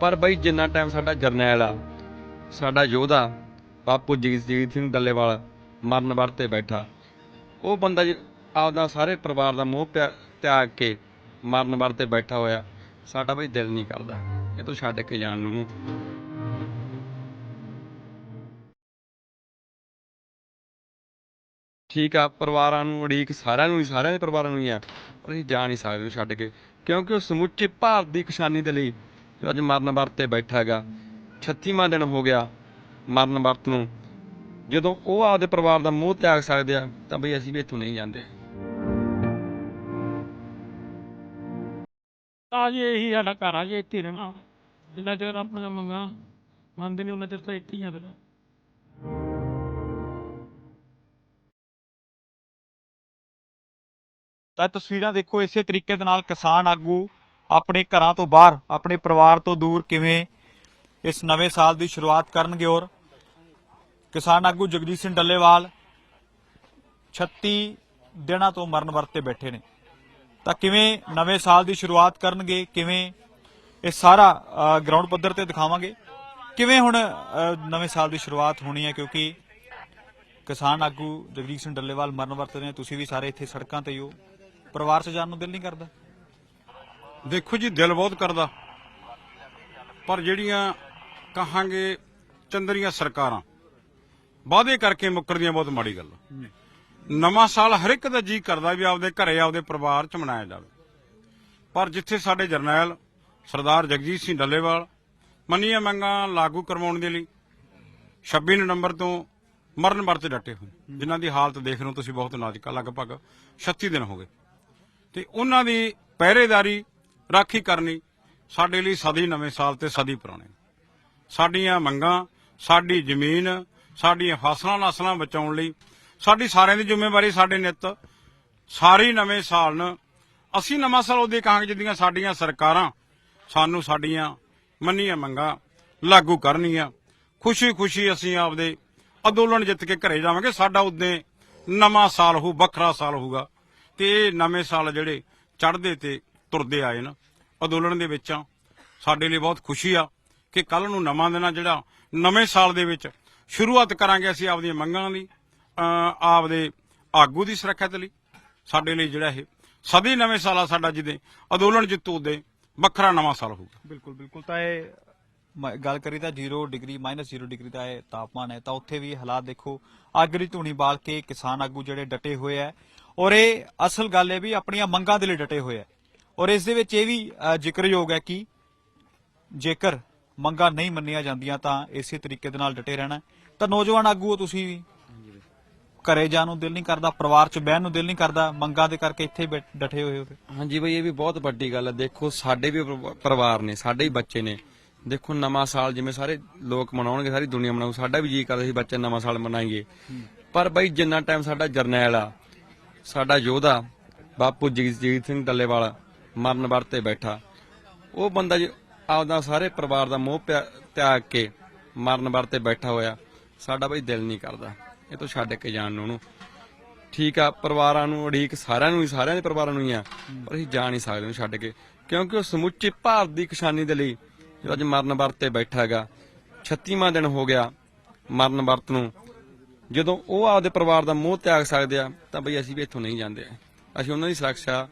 ਪਰ ਬਈ ਜਿੰਨਾ ਟਾਈਮ ਸਾਡਾ ਜਰਨੈਲ ਆ, ਸਾਡਾ ਯੋਧਾ, ਬਾਪੂ ਜਗਜੀਤ ਸਿੰਘ ਡੱਲੇਵਾਲ ਮਰਨ ਵਰਤੇ ਬੈਠਾ। ਉਹ ਬੰਦਾ ਆਪਦਾ ਸਾਰੇ ਪਰਿਵਾਰ ਦਾ ਮੋਹ ਪਿਆ- ਤਿਆਗ ਕੇ ਮਰਨ ਵਰਤੇ ਬੈਠਾ ਹੋਇਆ, ਸਾਡਾ ਬਈ ਦਿਲ ਨਹੀਂ ਕਰਦਾ, ਇਹ ਤੋਂ ਛੱਡ ਕੇ ਜਾਣ ਨੂੰ। ਠੀਕ ਆ, ਪਰਿਵਾਰਾਂ ਨੂੰ ਉਡੀਕ ਸਾਰਿਆਂ ਨੂੰ ਹੀ, ਸਾਰਿਆਂ ਦੇ ਪਰਿਵਾਰਾਂ ਨੂੰ ਹੀ ਆ, ਪਰ ਅਸੀਂ ਜਾ ਨਹੀਂ ਸਕਦੇ ਛੱਡ ਕੇ, ਕਿਉਂਕਿ ਉਹ ਸਮੁੱਚੇ ਭਾਰਤ ਦੀ ਕਿਸਾਨੀ ਦੇ ਲਈ ਜੋ ਅੱਜ ਮਰਨ ਵਰਤੇ ਬੈਠਾ ਹੈਗਾ। 36ਵਾਂ ਦਿਨ ਹੋ ਗਿਆ ਮਰਨ ਵਰਤ ਨੂੰ। ਜਦੋਂ ਉਹ ਆਪਦੇ ਪਰਿਵਾਰ ਦਾ ਮੋਹ ਤਿਆਗ ਸਕਦੇ ਆ ਤਾਂ ਬਈ ਅਸੀਂ ਵੀ ਇੱਥੋਂ ਨਹੀਂ ਜਾਂਦੇ। ਤਾਂ ਜੀ ਇਹੀ ਸਾਡਾ ਘਰ ਆ ਜੀ ਇੱਥੇ ਰਹਿਣਾ। ਜਿੰਨਾ ਚਿਰ ਆਪਣੀਆਂ ਮੰਗਾਂ ਮੰਨਦੇ ਨਹੀਂ ਉਹਨਾਂ ਚਿਰ ਤਾਂ ਇੱਥੇ ਹੀ ਆ ਫਿਰ। ਤਾਂ ਤਸਵੀਰਾਂ ਦੇਖੋ ਇਸੇ ਤਰੀਕੇ ਦੇ ਨਾਲ ਕਿਸਾਨ ਆਗੂ ਆਪਣੇ ਘਰਾਂ ਤੋਂ ਬਾਹਰ, ਆਪਣੇ ਪਰਿਵਾਰ ਤੋਂ ਦੂਰ ਕਿਵੇਂ ਇਸ ਨਵੇਂ ਸਾਲ ਦੀ ਸ਼ੁਰੂਆਤ ਕਰਨਗੇ ਔਰ ਕਿਸਾਨ ਆਗੂ ਜਗਜੀਤ ਸਿੰਘ ਡੱਲੇਵਾਲ 36 ਦਿਨਾਂ ਤੋਂ ਮਰਨ ਵਰਤੇ ਬੈਠੇ ਨੇ। ਤਾਂ ਕਿਵੇਂ ਨਵੇਂ ਸਾਲ ਦੀ ਸ਼ੁਰੂਆਤ ਕਰਨਗੇ, ਕਿਵੇਂ ਇਹ ਸਾਰਾ ਗਰਾਊਂਡ ਪੱਧਰ ਤੇ ਦਿਖਾਵਾਂਗੇ। ਕਿਵੇਂ ਹੁਣ ਨਵੇਂ ਸਾਲ ਦੀ ਸ਼ੁਰੂਆਤ ਹੋਣੀ ਹੈ ਕਿਉਂਕਿ ਕਿਸਾਨ ਆਗੂ ਜਗਜੀਤ ਸਿੰਘ ਡੱਲੇਵਾਲ ਮਰਨ ਵਰਤੇ ਨੇ। ਤੁਸੀਂ ਵੀ ਸਾਰੇ ਇੱਥੇ ਸੜਕਾਂ ਤੇ ਹੀ ਹੋ। ਪਰਿਵਾਰ 'ਚ ਜਾਣ ਨੂੰ ਦਿਲ ਨਹੀਂ ਕਰਦਾ। ਦੇਖੋ ਜੀ, ਦਿਲ ਬਹੁਤ ਕਰਦਾ। ਪਰ ਜਿਹੜੀਆਂ ਕਹਾਂਗੇ ਚੰਦਰੀਆਂ ਸਰਕਾਰਾਂ, ਵਾਅਦੇ ਕਰਕੇ ਮੁੱਕਰਦੀਆਂ ਬਹੁਤ ਮਾੜੀ ਗੱਲ। ਨਵਾਂ ਸਾਲ ਹਰ ਇੱਕ ਦਾ ਜੀ ਕਰਦਾ ਵੀ ਆਪਦੇ ਘਰੇ, ਆਪਦੇ ਪਰਿਵਾਰ 'ਚ ਮਨਾਇਆ ਜਾਵੇ। ਪਰ ਜਿੱਥੇ ਸਾਡੇ ਜਰਨੈਲ ਸਰਦਾਰ ਜਗਜੀਤ ਸਿੰਘ ਡੱਲੇਵਾਲ ਮੰਨੀਆਂ ਮੰਗਾਂ ਲਾਗੂ ਕਰਵਾਉਣ ਦੇ ਲਈ 26 ਨਵੰਬਰ ਤੋਂ ਮਰਨ ਵਰਤੇ ਡਟੇ ਹੋਏ। ਜਿਨ੍ਹਾਂ ਦੀ ਹਾਲਤ ਦੇਖ ਰਹੇ ਹੋ ਤੁਸੀਂ ਬਹੁਤ ਨਾਜ਼ੁਕ ਲਗਭਗ 36 ਦਿਨ ਹੋ ਗਏ। ਤੇ ਉਹਨਾਂ ਦੀ ਪਹਿਰੇਦਾਰੀ ਰਾਖੀ ਕਰਨੀ ਸਾਡੇ ਲਈ ਸਦੀ ਨਵੇਂ ਸਾਲ ਤੇ ਸਦੀ ਪੁਰਾਣੇ। ਸਾਡੀਆਂ ਮੰਗਾਂ, ਸਾਡੀ ਜ਼ਮੀਨ, ਸਾਡੀਆਂ ਫਸਲਾਂ ਨਸਲਾਂ ਬਚਾਉਣ ਲਈ, ਸਾਡੀ ਸਾਰਿਆਂ ਦੀ ਜ਼ਿੰਮੇਵਾਰੀ, ਸਾਡੇ ਨਿੱਤ ਸਾਰੇ ਨਵੇਂ ਸਾਲ ਨੂੰ ਅਸੀਂ ਨਵਾਂ ਸਾਲ ਉਹਦੇ ਕਹਾਂਗੇ ਜਿੱਦੀਆਂ ਸਾਡੀਆਂ ਸਰਕਾਰਾਂ ਸਾਨੂੰ ਸਾਡੀਆਂ ਮੰਨੀਆਂ ਮੰਗਾਂ ਲਾਗੂ ਕਰਨੀਆਂ। ਖੁਸ਼ੀ-ਖੁਸ਼ੀ ਅਸੀਂ ਆਪਦੇ ਅੰਦੋਲਨ ਜਿੱਤ ਕੇ ਘਰੇ ਜਾਵਾਂਗੇ। ਸਾਡਾ ਉਦੋਂ ਨਵਾਂ ਸਾਲ ਹੋ ਵੱਖਰਾ ਸਾਲ ਹੋਊਗਾ। ਤੇ ਇਹ ਨਵੇਂ ਸਾਲ ਜਿਹੜੇ ਚੜ੍ਹਦੇ ਤੇ ਤੁਰਦੇ ਆਏ ਨਾ, ਅੰਦੋਲਨ ਦੇ ਵਿੱਚ ਆ ਸਾਡੇ ਲਈ ਬਹੁਤ ਖੁਸ਼ੀ ਆ ਕਿ ਕੱਲ ਨੂੰ ਨਵਾਂ ਦਿਨ ਆ ਜਿਹੜਾ, ਨਵੇਂ ਸਾਲ ਦੇ ਵਿੱਚ ਸ਼ੁਰੂਆਤ ਕਰਾਂਗੇ ਅਸੀਂ ਆਪਦੀਆਂ ਮੰਗਾਂ ਦੀ ਆਪਦੇ ਆਗੂ ਦੀ ਸੁਰੱਖਿਆ ਲਈ। ਸਾਡੇ ਲਈ ਜਿਹੜਾ ਇਹ ਸਦੀ ਨਵੇਂ ਸਾਲ ਆ ਸਾਡਾ ਜਿਹਦੇ ਅੰਦੋਲਨ ਜਿੱਤੂ ਦੇ ਵੱਖਰਾ ਨਵਾਂ ਸਾਲ ਹੋਊਗਾ। ਬਿਲਕੁਲ ਬਿਲਕੁਲ। ਤਾਂ ਇਹ ਮ- ਗੱਲ ਕਰੀ ਤਾਂ 0 ਡਿਗਰੀ -0 ਡਿਗਰੀ ਦਾ ਇਹ ਤਾਪਮਾਨ ਹੈ। ਤਾਂ ਉੱਥੇ ਵੀ ਹਾਲਾਤ ਦੇਖੋ, ਅੱਗ ਦੀ ਧੂਣੀ ਬਾਲ ਕੇ ਕਿਸਾਨ ਆਗੂ ਜਿਹੜੇ ਡਟੇ ਹੋਏ ਆ। ਔਰ ਇਹ ਅਸਲ ਗੱਲ ਹੈ ਵੀ ਆਪਣੀਆਂ ਮੰਗਾਂ ਦੇ ਲਈ ਡਟੇ ਹੋਏ ਆ। ਔਰ ਇਸ ਦੇ ਵਿੱਚ ਇਹ ਵੀ ਜ਼ਿਕਰਯੋਗ ਹੈ ਕਿ ਜੇਕਰ ਮੰਗਾਂ ਨਹੀਂ ਮੰਨੀਆਂ ਜਾਂਦੀਆਂ ਤਾਂ ਇਸੇ ਤਰੀਕੇ ਦੇ ਨਾਲ ਡਟੇ ਰਹਿਣਾ। ਤਾਂ ਨੌਜਵਾਨ ਆਗੂ ਹੋ ਤੁਸੀਂ ਵੀ? ਘਰੇ ਜਾਣ ਨੂੰ ਦਿਲ ਨਹੀਂ ਕਰਦਾ ਪਰਿਵਾਰ 'ਚ ਬਹਿਣ ਨੂੰ ਦਿਲ ਨਹੀਂ ਕਰਦਾ ਮੰਗਾਂ ਦੇ ਕਰਕੇ ਇੱਥੇ ਡਟੇ ਹੋਏ ਹੋ। ਹਾਂਜੀ ਬਈ ਇਹ ਵੀ ਬਹੁਤ ਵੱਡੀ ਗੱਲ ਹੈ। ਦੇਖੋ ਸਾਡੇ ਵੀ ਪਰਿ- ਪਰਿਵਾਰ ਨੇ ਸਾਡੇ ਹੀ ਬੱਚੇ ਨੇ। ਦੇਖੋ ਨਵਾਂ ਸਾਲ ਜਿਵੇਂ ਸਾਰੇ ਲੋਕ ਮਨਾਉਣਗੇ ਸਾਰੀ ਦੁਨੀਆ ਮਨਾਉ ਸਾਡਾ ਵੀ ਜੀ ਕਰਦਾ ਸੀ ਬੱਚੇ ਨਵਾਂ ਸਾਲ ਮਨਾਈਏ। ਪਰ ਬਈ ਜਿੰਨਾ ਟਾਈਮ ਸਾਡਾ ਜਰਨੈਲ ਆ ਸਾਡਾ ਯੋਧਾ ਬਾਪੂ ਜਗਜੀਤ ਸਿੰਘ ਡੱਲੇਵਾਲ ਮਰਨ ਵਰਤੇ ਬੈਠਾ। ਉਹ ਬੰਦਾ ਜ- ਆਪਦਾ ਸਾਰੇ ਪਰਿਵਾਰ ਦਾ ਮੋਹ ਤਿਆਗ ਕੇ ਮਰਨ ਵਰਤੇ ਬੈਠਾ ਹੋਇਆ। ਸਾਡਾ ਬਈ ਦਿਲ ਨਹੀਂ ਕਰਦਾ। ਇਹ ਤੋਂ ਛੱਡ ਕੇ ਜਾਣ ਨੂੰ ਉਹਨੂੰ। ਠੀਕ ਆ, ਪਰਿਵਾਰਾਂ ਨੂੰ ਉਡੀਕ ਸਾਰਿਆਂ ਨੂੰ ਹੀ, ਸਾਰਿਆਂ ਦੇ ਪਰਿਵਾਰਾਂ ਨੂੰ ਹੀ ਆ। ਪਰ ਅਸੀਂ ਜਾ ਨਹੀਂ ਸਕਦੇ ਉਹਨੂੰ ਛੱਡ ਕੇ। ਕਿਉਂਕਿ ਉਹ ਸਮੁੱਚੇ ਭਾਰਤ ਦੀ ਕਿਸਾਨੀ ਦੇ ਲਈ ਜੋ ਅੱਜ ਮਰਨ ਵਰਤੇ ਬੈਠਾ ਹੈਗਾ 36ਵਾਂ ਦਿਨ ਹੋ ਗਿਆ ਮਰਨ ਵਰਤ ਨੂੰ। ਜਦੋਂ ਉਹ ਆਪਦੇ ਪਰਿਵਾਰ ਦਾ ਮੋਹ ਤਿਆਗ ਸਕਦੇ ਆ, ਤਾਂ ਬਈ ਅਸੀਂ ਵੀ ਇੱਥੋਂ ਨਹੀਂ ਜਾਂਦੇ। ਅਸੀਂ ਉਹਨਾਂ ਦੀ ਸੁਰੱਖਿਆ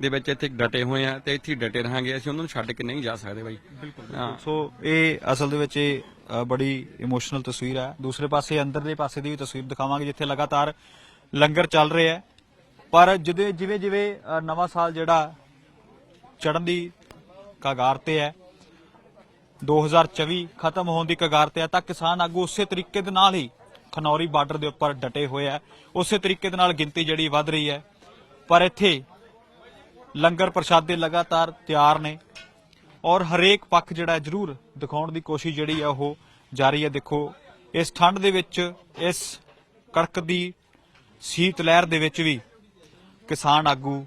ਦੇ ਵਿੱਚ ਇੱਥੇ ਡਟੇ ਹੋਏ ਆ ਤੇ ਇੱਥੇ ਹੀ ਡਟੇ ਰਹਾਂਗੇ। ਅਸੀਂ ਉਹਨਾਂ ਨੂੰ ਛੱਡ ਕੇ ਨਹੀਂ ਜਾ ਸਕਦੇ ਬਾਈ। ਹਾਂ। ਸੋ ਇਹ ਅਸਲ ਦੇ ਵਿੱਚ ਇਹ ਅ, ਬੜੀ ਇਮੋਸ਼ਨਲ ਤਸਵੀਰ ਹੈ ਦੂਸਰੇ ਪਾਸੇ ਅੰਦਰ ਦੇ ਪਾਸੇ ਦੀ ਵੀ ਤਸਵੀਰ ਦਿਖਾਵਾਂਗੇ ਜਿੱਥੇ ਲਗਾਤਾਰ ਲੰਗਰ ਚੱਲ ਰਿਹਾ ਹੈ। ਪਰ ਜਿਵੇਂ ਜਿਵੇਂ ਜਿਵੇਂ ਅ, ਨਵਾਂ ਸਾਲ ਜਿਹੜਾ ਚੜ੍ਹਨ ਦੀ ਕਗਾਰ ਤੇ ਹੈ 2024 ਖਤਮ ਹੋਣ ਦੀ ਕਗਾਰ ਤੇ ਹੈ ਤਾਂ ਕਿਸਾਨ ਆਗੂ ਉਸੇ ਤਰੀਕੇ ਦੇ ਨਾਲ ਹੀ ਖਨੌਰੀ ਬਾਰਡਰ ਦੇ ਉੱਪਰ ਡਟੇ ਹੋਏ ਆ। ਉਸੇ ਤਰੀਕੇ ਦੇ ਨਾਲ ਗਿਣਤੀ ਜਿਹੜੀ ਵੱਧ ਰਹੀ ਹੈ। ਪਰ ਇੱਥੇ ਲੰਗਰ ਪ੍ਰਸ਼ਾਦੇ ਲਗਾਤਾਰ ਤਿਆਰ ਨੇ ਔਰ ਹਰੇਕ ਪੱਖ ਜਿਹੜਾ ਜ਼ਰੂਰ ਦਿਖਾਉਣ ਦੀ ਕੋਸ਼ਿਸ਼ ਜਿਹੜੀ ਹੈ ਉਹ ਜਾਰੀ ਹੈ। ਦੇਖੋ ਇਸ ਠੰਡ ਦੇ ਵਿੱਚ ਇਸ ਕੜਕਦੀ ਸੀਤ ਲਹਿਰ ਦੇ ਵਿੱਚ ਵੀ ਕਿਸਾਨ ਆਗੂ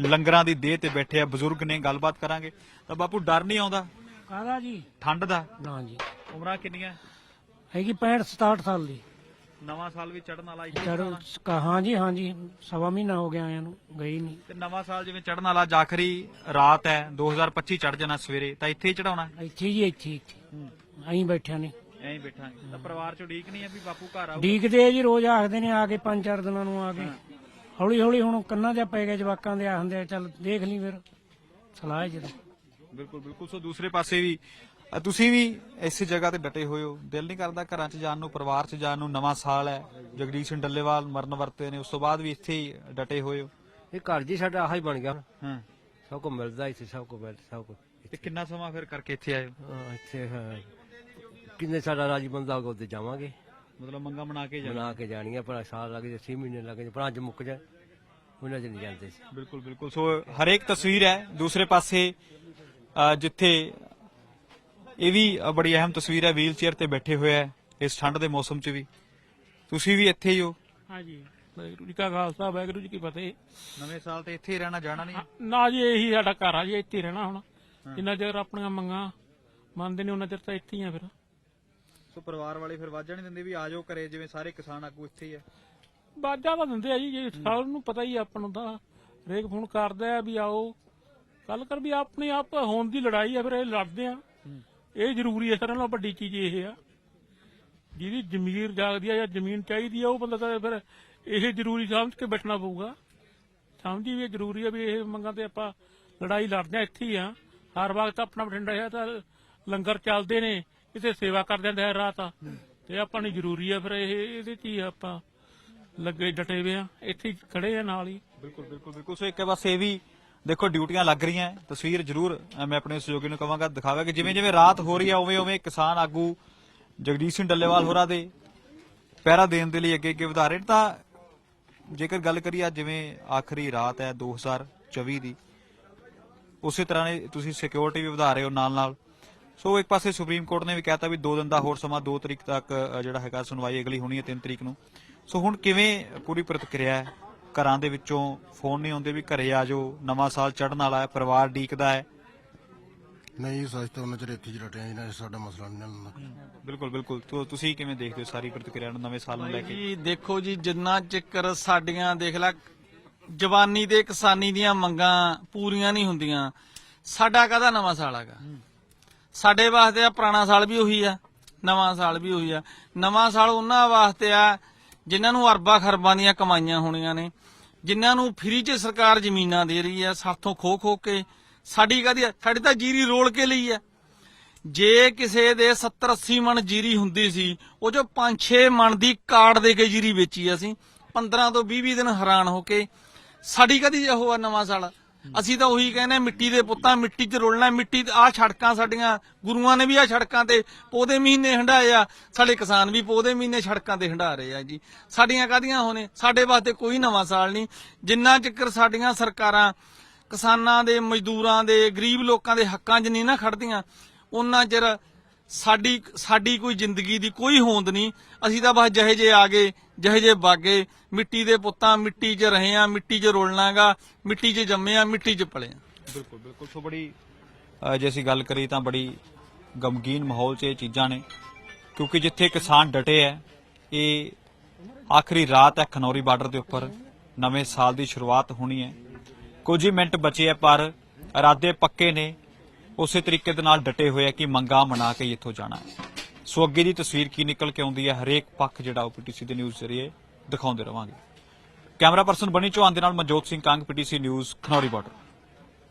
ਲੰਗਰਾਂ ਦੀ ਦੇਹ ਤੇ ਬੈਠੇ ਆ ਬਜ਼ੁਰਗ ਨੇ ਗੱਲਬਾਤ ਕਰਾਂਗੇ। ਤਾਂ ਬਾਪੂ ਡਰ ਨਹੀਂ ਆਉਂਦਾ? ਕਾਹਦਾ ਜੀ? ਠੰਡ ਦਾ? ਨਾ ਜੀ। ਉਮਰਾਂ ਕਿੰਨੀਆਂ? ਹੈਗੀ 65 67 ਸਾਲ ਦੀ। ਨਵਾਂ ਸਾਲ ਵੀ ਚੜਨ ਵਾਲਾ ਇੱਥੇ ਚੜੋ ਚੜਾਉਣਾ। ਹਾਂ ਜੀ ਹਾਂ ਜੀ ਸਵਾ ਮਹੀਨਾ ਹੋ ਗਿਆ ਆਇਆਂ ਨੂੰ ਗਈ ਨਹੀਂ। ਤੇ ਨਵਾਂ ਸਾਲ ਜਿਵੇਂ ਚੜਨ ਵਾਲਾ ਅੱਜ ਆਖਰੀ ਰਾਤ ਹੈ 2025 ਚੜ ਜਾਣਾ ਸਵੇਰੇ ਤਾਂ ਇੱਥੇ ਹੀ ਚੜਾਉਣਾ ਇੱਥੇ ਜੀ ਇੱਥੇ ਇੱਥੇ ਅਸੀਂ ਬੈਠਿਆਂ ਨੇ। ਐਂ ਹੀ ਬੈਠਾਂਗੇ। ਤਾਂ ਪਰਿਵਾਰ ਚ ਉਡੀਕ ਨਹੀਂ ਹੈ ਵੀ ਬਾਪੂ ਘਰ ਆਊ ਡੀਕਦੇ ਆ ਜੀ ਰੋਜ਼ ਆਖਦੇ ਨੇ ਆ ਕੇ ਪੰਜ ਚਾਰ ਦਿਨਾਂ ਨੂੰ ਆ ਕੇ। ਹੌਲੀ ਹੌਲੀ ਹੁਣ ਕੰਨਾਂ ਦੇ ਪੈ ਗਏ ਜਵਾਕਾਂ ਦੇ ਆਖਦੇ ਆ ਚੱਲ ਦੇਖ ਲਈ ਫਿਰ। ਸਲਾਹ ਜਦੋਂ। ਬਿਲਕੁਲ ਬਿਲਕੁਲ। ਸੋ ਦੂਸਰੇ ਪਾਸੇ ਵੀ ਅ, ਤੁਸੀਂ ਵੀ ਇਸੇ ਜਗ੍ਹਾ ਤੇ ਡਟੇ ਹੋਏ ਹੋ। ਦਿਲ ਨਹੀਂ ਕਰਦਾ ਘਰਾਂ 'ਚ ਜਾਣ ਨੂੰ ਪਰਿਵਾਰ 'ਚ ਜਾਣ ਨੂੰ। ਨਵਾਂ ਸਾਲ ਹੈ। ਜਗਦੀਸ਼ ਸਿੰਘ ਡੱਲੇਵਾਲ ਮਰਨ ਵਰਤੇ ਨੇ। ਉਸ ਤੋਂ ਬਾਅਦ ਵੀ ਇੱਥੇ ਹੀ ਡਟੇ ਹੋਏ ਹੋ। ਇਹ ਘਰ ਜੀ ਸਾਡਾ ਆਹ ਹੀ ਬਣ ਗਿਆ। ਹਾਂ। ਸਭ ਕੁਝ ਮਿਲਦਾ ਇੱਥੇ ਸਭ ਕੁਝ ਮਿਲਦਾ ਸਭ ਕੁਝ ਤੇ ਕਿੰਨਾ ਸਮਾਂ ਫਿਰ ਕਰਕੇ ਇੱਥੇ ਆਏ ਹੋ? ਹਾਂ, ਇੱਥੇ ਹਾਂ। ਕਿੰਨੇ ਸਾਡਾ ਰਾਜੀ ਬੰਦਾ ਹੋਗਾ ਉੱਤੇ ਜਾਵਾਂਗੇ। ਮਤਲਬ ਮੰਗਾ ਬਣਾ ਕੇ ਜਾਣਾ ਬਣਾ ਕੇ ਜਾਣੀਆਂ ਪਰ ਸਾਲ ਲੱਗ ਜੇ 6 ਮਹੀਨੇ ਲੱਗ ਜੇ ਪਰ ਅੱਜ ਮੁੱਕ ਜਾਏ ਉਹਨਾਂ ਚ ਨਹੀਂ ਜਾਂਦੇ। ਸੀ ਬਿਲਕੁਲ ਬਿਲਕੁਲ। ਸੋ ਹਰੇਕ ਤਸਵੀਰ ਹੈ। ਦੂਸਰੇ ਪਾਸੇ ਅ, ਜਿੱਥੇ ਇਹ ਵੀ ਬੜੀ ਅਹਿਮ ਤਸਵੀਰ ਹੈ ਵੀਲ ਚੇਅਰ ਤੇ ਬੈਠੇ ਹੋਏ ਹੈ ਇਸ ਠੰਡ ਦੇ ਮੌਸਮ 'ਚ ਵੀ। ਤੁਸੀਂ ਵੀ ਇੱਥੇ ਹੀ ਹੋ? ਹਾਂ ਜੀ ਵਾਹਿਗੁਰੂ ਜੀ ਕਾ ਖਾਲਸਾ ਵਾਹਿਗੁਰੂ ਜੀ ਕੀ ਫਤਿਹ। ਨਵੇਂ ਸਾਲ ਤੇ ਇੱਥੇ ਹੀ ਰਹਿਣਾ ਜਾਣਾ ਨਹੀਂ? ਨਾ ਜੀ ਇਹੀ ਸਾਡਾ ਘਰ ਆ ਜੀ ਇੱਥੇ ਰਹਿਣਾ ਹੁਣ। ਜਿੰਨਾ ਚਿਰ ਆਪਣੀਆਂ ਮੰਗਾਂ ਮੰਨਦੇ ਨੇ ਉਹਨਾਂ ਚਿਰ ਤਾਂ ਇੱਥੇ ਹੀ ਆ ਫਿਰ। ਸੋ ਪਰਿਵਾਰ ਵਾਲੇ ਫਿਰ ਵਾਜਾ ਨਹੀਂ ਦਿੰਦੇ ਵੀ ਆ ਜਾਓ ਘਰੇ ਜਿਵੇਂ ਸਾਰੇ ਕਿਸਾਨ ਆਗੂ ਇੱਥੇ ਹੀ ਆ। ਬਾਜਾ ਤਾਂ ਦਿੰਦੇ ਆ ਜੀ ਜੇ ਸਭ ਨੂੰ ਪਤਾ ਹੀ ਆਪਾਂ ਨੂੰ ਤਾਂ। ਹਰੇਕ ਫੋਨ ਕਰਦਾ ਆ ਵੀ ਆਓ। ਕੱਲ ਕਰ ਵੀ ਆਪਣੀ ਆਪ ਹੋਣ ਦੀ ਲੜਾਈ ਆ ਫਿਰ ਇਹ ਲੜਦੇ ਆ। ਇਹ ਜ਼ਰੂਰੀ ਹੈ ਸਾਰਿਆਂ ਨਾਲੋਂ ਵੱਡੀ ਚੀਜ਼ ਇਹ ਆ। ਜਿਹਦੀ ਜ਼ਮੀਰ ਜਾਗਦੀ ਆ ਜਾਂ ਜ਼ਮੀਨ ਚਾਹੀਦੀ ਆ, ਉਹ ਬੰਦਾ ਤਾਂ ਫਿਰ ਇਹ ਜ਼ਰੂਰੀ ਸਮਝ ਕੇ ਬੈਠਣਾ ਪਊਗਾ। ਸਮਝੀ ਵੀ ਇਹ ਜ਼ਰੂਰੀ ਆ ਵੀ ਇਹ ਮੰਗਾਂ ਤੇ ਆਪਾਂ ਲੜਾਈ ਲੜਦੇ ਆ, ਇੱਥੇ ਹੀ ਆ। ਹਰ ਵਕਤ ਆਪਣਾ ਬਠਿੰਡਾ ਹੈ ਤਾਂ ਲੰਗਰ ਚੱਲਦੇ ਨੇ, ਇੱਥੇ ਸੇਵਾ ਕਰਦੇ ਹੁੰਦੇ ਆ ਰਾਤ। ਤੇ ਆਪਾਂ ਨੂੰ ਜ਼ਰੂਰੀ ਆ ਫਿਰ ਇਹ, ਇਹਦੇ ਚ ਹੀ ਆਪਾਂ ਲੱਗੇ ਡਟੇ ਵੇ ਆ। ਇੱਥੇ ਖੜੇ ਆ ਨਾਲ ਹੀ। ਬਿਲਕੁਲ ਬਿਲਕੁਲ ਬਿਲਕੁਲ। ਸੋ ਇੱਕ ਪਾਸੇ ਇਹ ਵੀ ਦੇਖੋ, ਡਿਊਟੀਆਂ ਲੱਗ ਰਹੀਆਂ ਤਸਵੀਰ ਜ਼ਰੂਰ ਮੈਂ ਆਪਣੇ ਸਹਿਯੋਗੀ ਨੂੰ ਕਹਾਂਗਾ ਦਿਖਾਵੇ ਕਿ ਜਿਵੇਂ ਜਿਵੇਂ ਰਾਤ ਹੋ ਰਹੀ ਹੈ ਉਵੇਂ ਉਵੇਂ ਕਿਸਾਨ ਆਗੂ ਜਗਦੀਸ਼ ਸਿੰਘ ਡੱਲੇਵਾਲ ਹੋਰਾਂ ਦੇ ਪਹਿਰਾ ਦੇਣ ਦੇ ਲਈ ਅੱਗੇ ਅੱਗੇ ਵਧਾ ਰਹੇ ਤਾਂ ਜੇਕਰ ਗੱਲ ਕਰੀਏ ਅੱਜ ਜਿਵੇਂ ਆਖਰੀ ਰਾਤ ਹੈ 2024 ਦੀ, ਉਸੇ ਤਰ੍ਹਾਂ ਨੇ ਤੁਸੀਂ ਸਿਕਿਉਰਿਟੀ ਵੀ ਵਧਾ ਰਹੇ ਹੋ ਨਾਲ ਨਾਲ। ਸੋ ਇੱਕ ਪਾਸੇ ਸੁਪਰੀਮ ਕੋਰਟ ਨੇ ਵੀ ਕਹਿਤਾ ਵੀ 2 ਦਿਨ ਦਾ ਹੋਰ ਸਮਾਂ 2 ਤਰੀਕ ਤੱਕ ਜਿਹੜਾ ਹੈਗਾ ਸੁਣਵਾਈ ਅਗਲੀ ਹੋਣੀ ਹੈ 3 ਤਰੀਕ ਨੂੰ। ਸੋ ਹੁਣ ਕਿਵੇਂ ਪੂਰੀ ਪ੍ਰਤੀਕਿਰਿਆ ਹੈ ਘਰਾਂ ਦੇ ਵਿੱਚੋਂ ਫੋਨ ਨਹੀਂ ਆਉਂਦੇ ਵੀ ਘਰੇ ਆ ਜਾਓ ਨਵਾਂ ਸਾਲ ਚੜ੍ਹਨ ਵਾਲਾ ਹੈ ਪਰਿਵਾਰ ਡੀਕਦਾ ਹੈ। ਨਹੀਂ ਸੱਚ ਤਾਂ ਉਹਨਾਂ ਚਿਰ ਇੱਥੇ ਹੀ ਰਟਿਆ ਇਹਨਾਂ ਸਾਡਾ ਮਸਲਾ ਨਹੀਂ ਹੱਲਣਾ ਬਿਲਕੁਲ ਬਿਲਕੁਲ। ਤੋ ਤੁਸੀਂ ਕਿਵੇਂ ਦੇਖਦੇ ਹੋ ਸਾਰੀ ਪ੍ਰਤੀਕਿਰਿਆ ਨੂੰ ਨਵੇਂ ਸਾਲ ਨੂੰ ਲੈ ਕੇ? ਜੀ ਦੇਖੋ ਜੀ ਜਿੰਨਾ ਚੱਕਰ ਸਾਡੀਆਂ ਦੇਖ ਲੈ ਜਵਾਨੀ ਤੇ ਕਿਸਾਨੀ ਦੀਆਂ ਮੰਗਾਂ ਪੂਰੀਆਂ ਨਹੀਂ ਹੁੰਦੀਆਂ। ਸਾਡਾ ਕਾਹਦਾ ਨਵਾਂ ਸਾਲ ਹੈਗਾ? ਸਾਡੇ ਵਾਸਤੇ ਆ ਪੁਰਾਣਾ ਸਾਲ ਵੀ ਉਹੀ ਆ ਨਵਾਂ ਸਾਲ ਵੀ ਉਹੀ ਆ। ਨਵਾਂ ਸਾਲ ਉਹਨਾਂ ਵਾਸਤੇ ਆ ਜਿਨ੍ਹਾਂ ਨੂੰ ਅਰਬਾਂ ਖਰਬਾਂ ਦੀਆਂ ਕਮਾਈਆਂ ਹੋਣੀਆਂ ਨੇ, ਜਿਨ੍ਹਾਂ ਨੂੰ ਫ੍ਰੀ 'ਚ ਸਰਕਾਰ ਜ਼ਮੀਨਾਂ ਦੇ ਰਹੀ ਆ ਸਾਥੋਂ ਖੋ ਖੋ ਕੇ ਸਾਡੀ ਕਾਹਦੀ ਸਾਡੀ ਤਾਂ ਜੀਰੀ ਰੋਲ ਕੇ ਲਈ ਹੈ। ਜੇ ਕਿਸੇ ਦੇ 70 80 ਮਣ ਜੀਰੀ ਹੁੰਦੀ ਸੀ, ਉਹ ਜੋ 5-6 ਮਣ ਦੀ ਕਾਰਡ ਦੇ ਕੇ ਜੀਰੀ ਵੇਚੀ ਅਸੀਂ 15 ਤੋਂ 20 20 ਦਿਨ ਹੈਰਾਨ ਹੋ ਕੇ, ਸਾਡੀ ਕਦੀ ਉਹ ਨਵਾਂ ਸਾਲ? ਅਸੀਂ ਤਾਂ ਉਹੀ ਕਹਿੰਦੇ ਹਾਂ, ਮਿੱਟੀ ਦੇ ਪੁੱਤਾਂ ਮਿੱਟੀ 'ਚ ਰੋਲਣਾ ਮਿੱਟੀ ਆ ਸੜਕਾਂ ਸਾਡੀਆਂ ਗੁਰੂਆਂ ਨੇ ਵੀ ਆ ਸੜਕਾਂ ਤੇ ਪੌਦੇ ਮਹੀਨੇ ਹੰਡਾਏ ਆ। ਸਾਡੇ ਕਿਸਾਨ ਵੀ ਪੌਦੇ ਮਹੀਨੇ ਸੜਕਾਂ ਤੇ ਹੰਡਾ ਰਹੇ ਆ ਜੀ। ਸਾਡੀਆਂ ਕਾਦੀਆਂ ਹੋਣੇ? ਸਾਡੇ ਵਾਸਤੇ ਕੋਈ ਨਵਾਂ ਸਾਲ ਨਹੀਂ। ਜਿੰਨਾ ਚਿਰ ਸਾਡੀਆਂ ਸਰਕਾਰਾਂ ਕਿਸਾਨਾਂ ਦੇ ਮਜ਼ਦੂਰਾਂ ਦੇ ਗਰੀਬ ਲੋਕਾਂ ਦੇ ਹੱਕਾਂ 'ਚ ਨਹੀਂ ਨਾ ਖੜਦੀਆਂ ਉਹਨਾਂ ਚਿਰ ਸਾਡੀ ਸਾਡੀ ਕੋਈ ਜ਼ਿੰਦਗੀ ਦੀ ਕੋਈ ਹੋਂਦ ਨਹੀਂ। ਅਸੀਂ ਤਾਂ ਬਸ ਜਿਹੇ ਜੇ ਆ ਗਏ। ਜਿਹੇ ਜੇ ਬਾਗੇ ਮਿੱਟੀ ਦੇ ਪੁੱਤਾਂ ਮਿੱਟੀ 'ਚ ਰਹੇ ਆ ਮਿੱਟੀ 'ਚ ਰੋਲਣਾਗਾ ਮਿੱਟੀ 'ਚ ਜੰਮੇ ਆ ਮਿੱਟੀ 'ਚ ਪਲੇ ਆ। ਬਿਲਕੁਲ ਬਿਲਕੁਲ। ਸੋ ਬੜੀ ਅ, ਜੇ ਅਸੀਂ ਗੱਲ ਕਰੀ ਤਾਂ ਬੜੀ ਗਮਗੀਨ ਮਾਹੌਲ 'ਚ ਇਹ ਚੀਜ਼ਾਂ ਨੇ। ਕਿਉਂਕਿ ਜਿੱਥੇ ਕਿਸਾਨ ਡਟੇ ਹੈ ਇਹ ਆਖਰੀ ਰਾਤ ਹੈ ਖਨੌਰੀ ਬਾਰਡਰ ਦੇ ਉੱਪਰ। ਨਵੇਂ ਸਾਲ ਦੀ ਸ਼ੁਰੂਆਤ ਹੋਣੀ ਹੈ ਕੁਝ ਹੀ ਮਿੰਟ ਬਚੇ ਹੈ ਪਰ ਇਰਾਦੇ ਪੱਕੇ ਨੇ। ਉਸੇ ਤਰੀਕੇ ਦੇ ਨਾਲ ਡਟੇ ਹੋਏ ਹੈ ਕਿ ਮੰਗਾ ਮਨਾ ਕੇ ਇੱਥੋਂ ਜਾਣਾ ਹੈ ਸੋ ਅੱਗੇ ਦੀ ਤਸਵੀਰ ਕੀ ਨਿਕਲ ਕੇ ਆਉਂਦੀ ਹੈ, ਹਰੇਕ ਪੱਖ ਜਿਹੜਾ ਉਹ ਪੀਟੀਸੀ ਦੇ ਨਿਊਜ਼ ਜ਼ਰੀਏ ਦਿਖਾਉਂਦੇ ਰਵਾਂਗੇ। ਕੈਮਰਾ ਪਰਸਨ ਬਣੀ ਚੌਹਾਨ ਦੇ ਨਾਲ Manjot Singh Kang PTC news Khanauri border